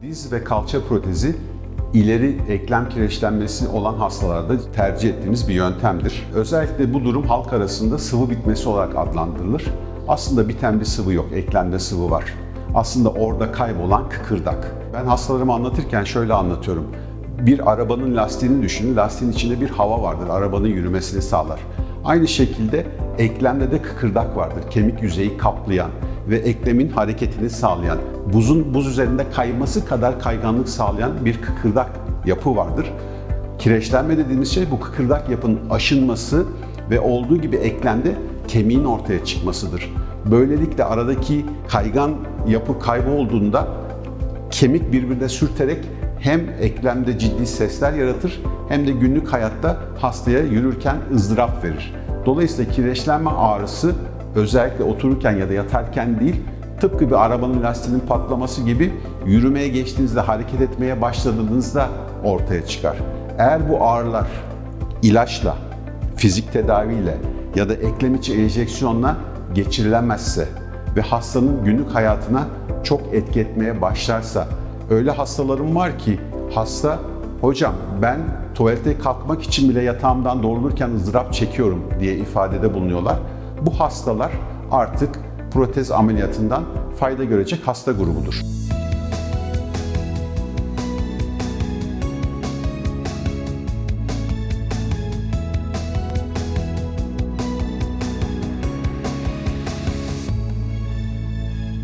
protezi ve kalça protezi ileri eklem kireçlenmesi olan hastalarda tercih ettiğimiz bir yöntemdir. Özellikle bu durum halk arasında sıvı bitmesi olarak adlandırılır. Aslında biten bir sıvı yok, eklemde sıvı var. Aslında orada kaybolan kıkırdak. Ben hastalarıma anlatırken şöyle anlatıyorum. Bir arabanın lastiğini düşünün. Lastiğin içinde bir hava vardır. Arabanın yürümesini sağlar. Aynı şekilde eklemde de kıkırdak vardır. Kemik yüzeyi kaplayan ve eklemin hareketini sağlayan, buzun buz üzerinde kayması kadar kayganlık sağlayan bir kıkırdak yapı vardır. Kireçlenme dediğimiz şey bu kıkırdak yapının aşınması ve olduğu gibi eklemde kemiğin ortaya çıkmasıdır. Böylelikle aradaki kaygan yapı kaybolduğunda kemik birbirine sürterek hem eklemde ciddi sesler yaratır hem de günlük hayatta hastaya yürürken ızdırap verir. Dolayısıyla kireçlenme ağrısı özellikle otururken ya da yatarken değil, tıpkı bir arabanın lastiğinin patlaması gibi yürümeye geçtiğinizde, hareket etmeye başladığınızda ortaya çıkar. Eğer bu ağrılar ilaçla, fizik tedaviyle ya da eklem içi enjeksiyonla geçirilemezse ve hastanın günlük hayatına çok etki etmeye başlarsa öyle hastalarım var ki hasta hocam ben tuvalete kalkmak için bile yatağımdan doğrulurken ızdırap çekiyorum diye ifadede bulunuyorlar. Bu hastalar artık protez ameliyatından fayda görecek hasta grubudur.